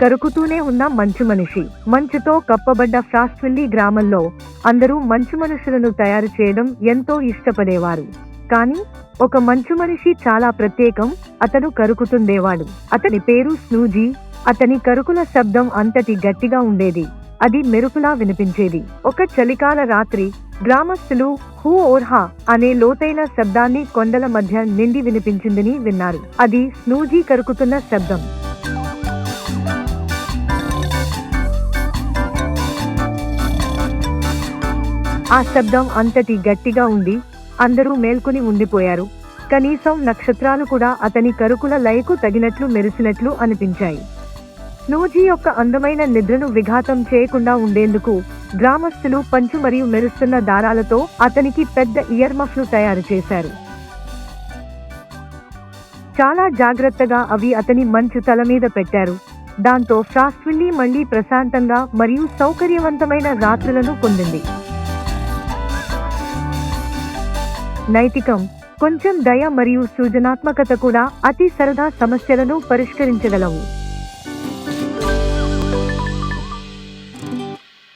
కరుకుతూనే ఉన్న మంచు మనిషి. మంచుతో కప్పబడ్డ ఫ్రాస్ట్విల్లీ గ్రామంలో అందరూ మంచు మనుషులను తయారు చేయడం ఎంతో ఇష్టపడేవారు. కానీ ఒక మంచు మనిషి చాలా ప్రత్యేకం అతను కరుకుతుండేవాడు. అతని పేరు స్నూజీ అతని కరుకుల శబ్దం అంతటి గట్టిగా ఉండేది. అది మెరుపులా వినిపించేది. ఒక చలికాల రాత్రి గ్రామస్తులు హూ ఓర్హా అనే లోతైన శబ్దాన్ని కొండల మధ్య నిండి వినిపించిందని విన్నారు. అది స్నూజీ కరుకుతున్న శబ్దం. ఆ శబ్దం అంతటి గట్టిగా ఉంది. అందరూ మేల్కొని ఉండిపోయారు. కనీసం నక్షత్రాలు కూడా అతని కరుకుల లయకు తగినట్లు మెరిసినట్లు అనిపించాయి. నూజీ యొక్క అందమైన నిద్రను విఘాతం చేయకుండా ఉండేందుకు గ్రామస్తులు పంచు మరియు మెరుస్తున్న దారాలతో అతనికి పెద్ద ఇయర్ మఫ్లు తయారు చేశారు. చాలా జాగ్రత్తగా అవి అతని మంచు తల మీద పెట్టారు. దాంతో ఫ్రాస్ట్విల్లీ మళ్ళీ ప్రశాంతంగా మరియు సౌకర్యవంతమైన రాత్రులను పొందింది. నైతికం. కొంచెం దయ మరియు సృజనాత్మకత కూడా అతి సరదా సమస్యలను పరిష్కరించగలవు.